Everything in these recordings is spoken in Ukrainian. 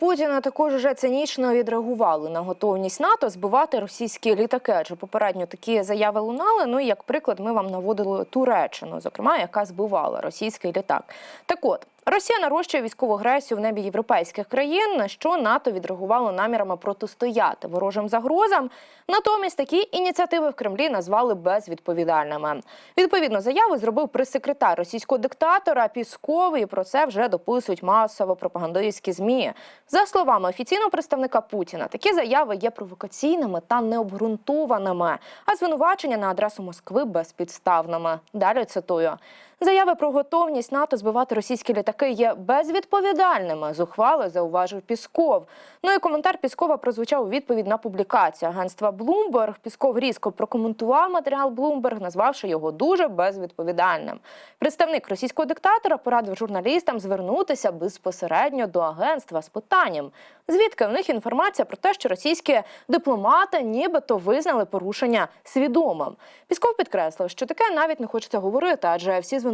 Путіна також вже цинічно відреагували на готовність НАТО збивати російські літаки. Адже попередньо такі заяви лунали. Ну і як приклад, ми вам наводили Туреччину, зокрема, яка збивала російський літак. Так от. Росія нарощує військову агресію в небі європейських країн, на що НАТО відреагувало намірами протистояти ворожим загрозам. Натомість такі ініціативи в Кремлі назвали безвідповідальними. Відповідно, заяву зробив прес-секретар російського диктатора Пісков, і про це вже дописують масово пропагандистські змі. За словами офіційного представника Путіна, такі заяви є провокаційними та необґрунтованими, а звинувачення на адресу Москви безпідставними. Далі цитую. Заяви про готовність НАТО збивати російські літаки є безвідповідальними. Зухвали зауважив Пісков. Ну і коментар Піскова прозвучав у відповідь на публікацію агентства Bloomberg. Пісков різко прокоментував матеріал Bloomberg, назвавши його дуже безвідповідальним. Представник російського диктатора порадив журналістам звернутися безпосередньо до агентства з питанням, звідки в них інформація про те, що російські дипломати нібито визнали порушення свідомим. Пісков підкреслив, що таке навіть не хочеться говорити, адже всі звинувачення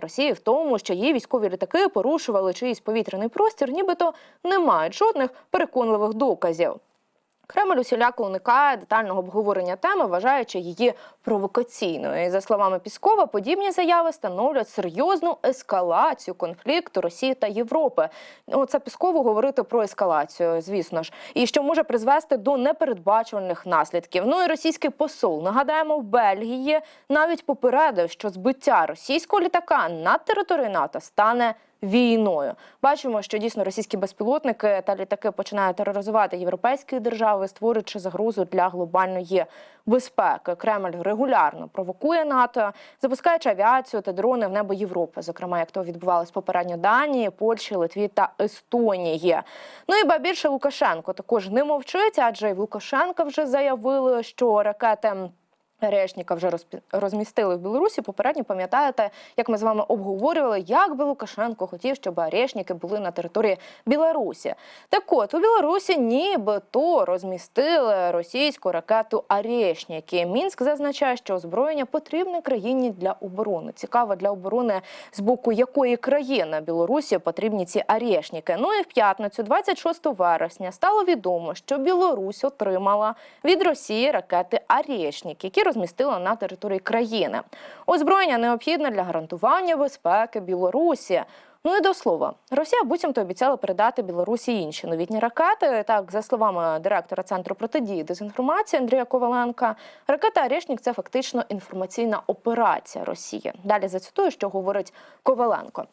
Росії в тому, що її військові літаки порушували чиїсь повітряний простір, нібито не мають жодних переконливих доказів. Кремль усіляко уникає детального обговорення теми, вважаючи її провокаційною. І за словами Піскова, подібні заяви становлять серйозну ескалацію конфлікту Росії та Європи. Ну, Це Піскову говорити про ескалацію, звісно ж, і що може призвести до непередбачуваних наслідків. Ну і російський посол нагадаємо в Бельгії навіть попередив, що збиття російського літака над територією НАТО стане війною. Бачимо, що дійсно російські безпілотники та літаки починають тероризувати європейські держави, створюючи загрозу для глобальної безпеки. Кремль регулярно провокує НАТО, запускаючи авіацію та дрони в небо Європи, зокрема, як то відбувалось попередньо Данії, Польщі, Литві та Естонії. Ну і ба більше Лукашенко також не мовчить, адже в Лукашенка вже заявили, що ракети. Решніка вже розмістили в Білорусі. Попередньо пам'ятаєте, як ми з вами обговорювали, як би Лукашенко хотів, щоб арешники були на території Білорусі. Так от у Білорусі нібито розмістили російську ракету Арешніки. Мінськ зазначає, що озброєння потрібне країні для оборони. Цікаво для оборони з боку якої країни Білорусі потрібні ці арешніки. Ну і в п'ятницю, 26 вересня, стало відомо, що Білорусь отримала від Росії ракети Арешніки, які розмістила на території країни. Озброєння необхідне для гарантування безпеки Білорусі. Ну і до слова, Росія буцімто обіцяла передати Білорусі інші новітні ракети. Так, за словами директора центру протидії дезінформації Андрія Коваленка, ракета Арешнік це фактично інформаційна операція Росії. Далі зацитую, що говорить Коваленко.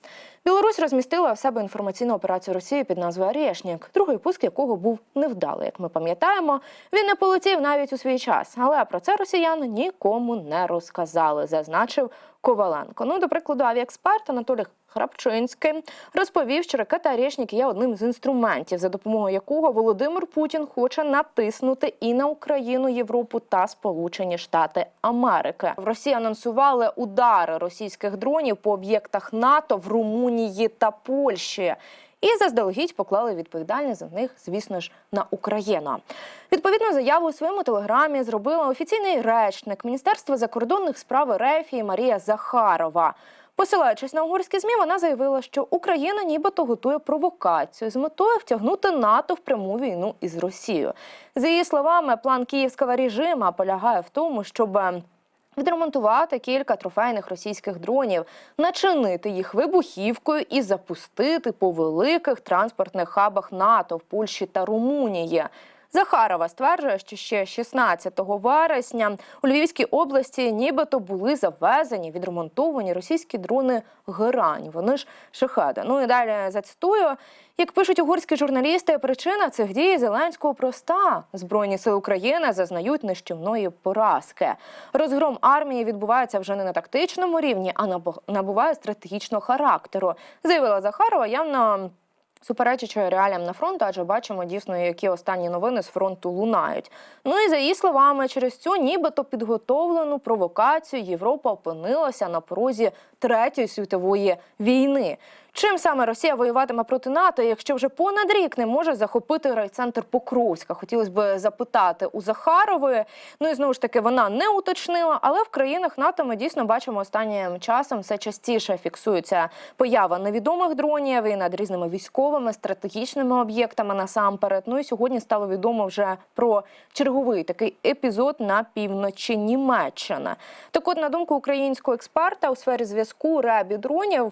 Білорусь розмістила в себе інформаційну операцію Росії під назвою Арешнік, другий пуск якого був невдалий. Як ми пам'ятаємо, він не полетів навіть у свій час. Але про це росіяни нікому не розказали, зазначив Коваленко. Ну, до прикладу, авіаексперт Анатолій Храпчинський розповів, що ракета Арешнік є одним з інструментів, за допомогою якого Володимир Путін хоче натиснути і на Україну, Європу та Сполучені Штати Америки. В Росії анонсували удари російських дронів по об'єктах НАТО в Румунії та Польщі. І заздалегідь поклали відповідальність за них, звісно ж, на Україну. Відповідну заяву у своєму телеграмі зробила офіційний речник Міністерства закордонних справ РФ Марія Захарова. Посилаючись на угорські змі, вона заявила, що Україна нібито готує провокацію з метою втягнути НАТО в пряму війну із Росією. За її словами, план київського режиму полягає в тому, щоб відремонтувати кілька трофейних російських дронів, начинити їх вибухівкою і запустити по великих транспортних хабах НАТО в Польщі та Румунії. Захарова стверджує, що ще 16 вересня у Львівській області нібито були завезені відремонтовані російські дрони Герань. Вони ж шахеди. Ну і далі зацитую. Як пишуть угорські журналісти, причина цих дій Зеленського проста: збройні сили України зазнають нищівної поразки. Розгром армії відбувається вже не на тактичному рівні, а набу- набуває стратегічного характеру. Заявила Захарова, явно суперечачи реаліям на фронту, адже бачимо дійсно, які останні новини з фронту лунають. Ну і за її словами, через цю нібито підготовлену провокацію Європа опинилася на порозі третьої світової війни. Чим саме Росія воюватиме проти НАТО, якщо вже понад рік не може захопити райцентр Покровська? Хотілося б запитати у Захарової. Ну і знову ж таки вона не уточнила, але в країнах НАТО ми дійсно бачимо останнім часом все частіше фіксується поява невідомих дронів і над різними військовими стратегічними об'єктами насамперед. Ну і сьогодні стало відомо вже про черговий такий епізод на півночі Німеччини. Так, от на думку українського експерта у сфері зв'язку ребі дронів.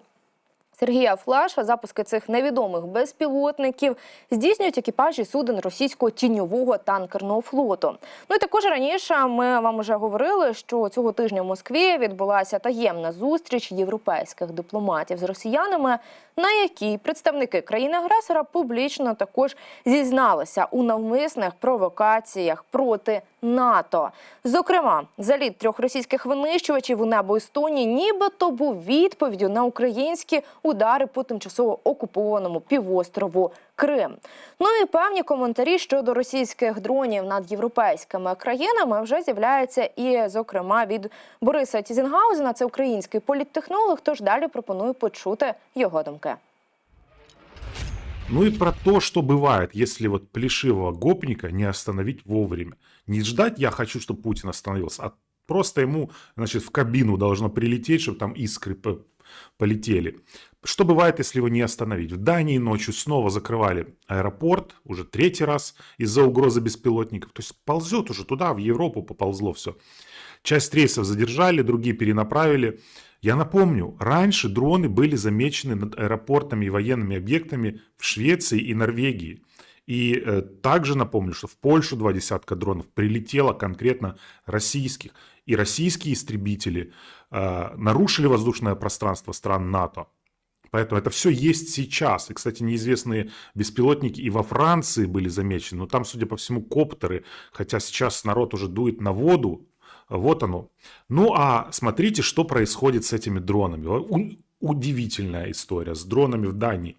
Сергія Флаша запуски цих невідомих безпілотників здійснюють екіпажі суден російського тіньового танкерного флоту. Ну і також раніше ми вам вже говорили, що цього тижня в Москві відбулася таємна зустріч європейських дипломатів з росіянами, на якій представники країни-агресора публічно також зізналися у навмисних провокаціях проти НАТО. Зокрема, заліт трьох російських винищувачів у небо Естонії нібито був відповіддю на українські удари по тимчасово окупованому півострову Крим. Ну і певні коментарі щодо російських дронів над європейськими країнами вже з'являються і, зокрема, від Бориса Тізінгаузена, це український політтехнолог. Тож далі пропоную почути його думки. Ну и про то, что бывает, если вот плешивого гопника не остановить вовремя. Не ждать «я хочу, чтобы Путин остановился», а просто ему, значит, в кабину должно прилететь, чтобы там искры по- полетели. Что бывает, если его не остановить? В Дании ночью снова закрывали аэропорт, уже третий раз из-за угрозы беспилотников. То есть ползет уже туда, в Европу поползло все. Часть рейсов задержали, другие перенаправили. Я напомню, раньше дроны были замечены над аэропортами и военными объектами в Швеции и Норвегии. И э, также напомню, что в Польшу два десятка дронов прилетело конкретно российских. И российские истребители э, нарушили воздушное пространство стран НАТО. Поэтому это все есть сейчас. И, кстати, неизвестные беспилотники и во Франции были замечены. Но там, судя по всему, коптеры. Хотя сейчас народ уже дует на воду. Вот оно. Ну а смотрите, что происходит с этими дронами. Удивительная история с дронами в Дании.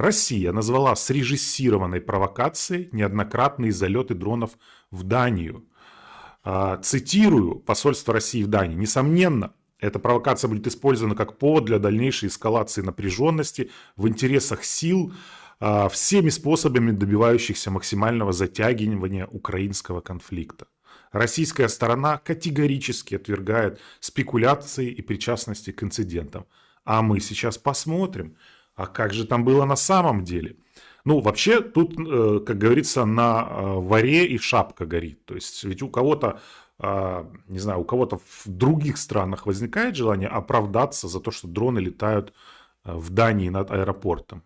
Россия назвала срежиссированной провокацией неоднократные залеты дронов в Данию. А, Цитирую посольство России в Дании. Несомненно, эта провокация будет использована как повод для дальнейшей эскалации напряженности в интересах сил, а, всеми способами добивающихся максимального затягивания украинского конфликта. Российская сторона категорически отвергает спекуляции и причастности к инцидентам. А мы сейчас посмотрим, а как же там было на самом деле. Ну, вообще, тут, э, как говорится, на э, варе и шапка горит. То есть, ведь у кого-то, э, не знаю, у кого-то в других странах возникает желание оправдаться за то, что дроны летают в Дании над аэропортом.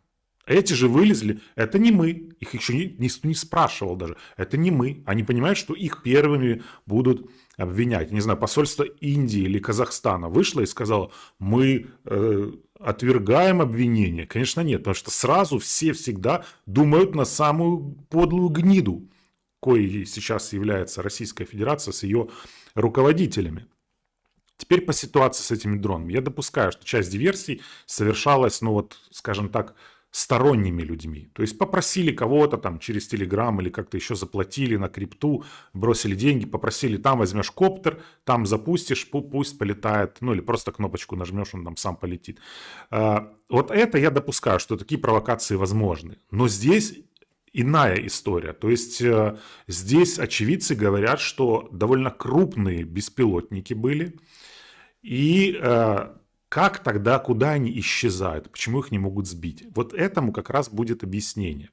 Эти же вылезли, это не мы, их еще ни- никто не спрашивал даже, это не мы. Они понимают, что их первыми будут обвинять. Не знаю, посольство Индии или Казахстана вышло и сказало, мы отвергаем обвинения. Конечно нет, потому что сразу все всегда думают на самую подлую гниду, коей сейчас является Российская Федерация с ее руководителями. Теперь по ситуации с этими дронами. Я допускаю, что часть диверсий совершалась, ну вот, скажем так, сторонними людьми. То есть попросили кого-то там через Телеграм или как-то еще заплатили на крипту, бросили деньги, попросили, там возьмешь коптер, там запустишь, пу- пусть полетает, ну или просто кнопочку нажмешь, он там сам полетит. А, Вот это я допускаю, что такие провокации возможны. Но здесь иная история. То есть э, здесь очевидцы говорят, что довольно крупные беспилотники были, и э, как тогда, куда они исчезают, почему их не могут сбить? Вот этому как раз будет объяснение.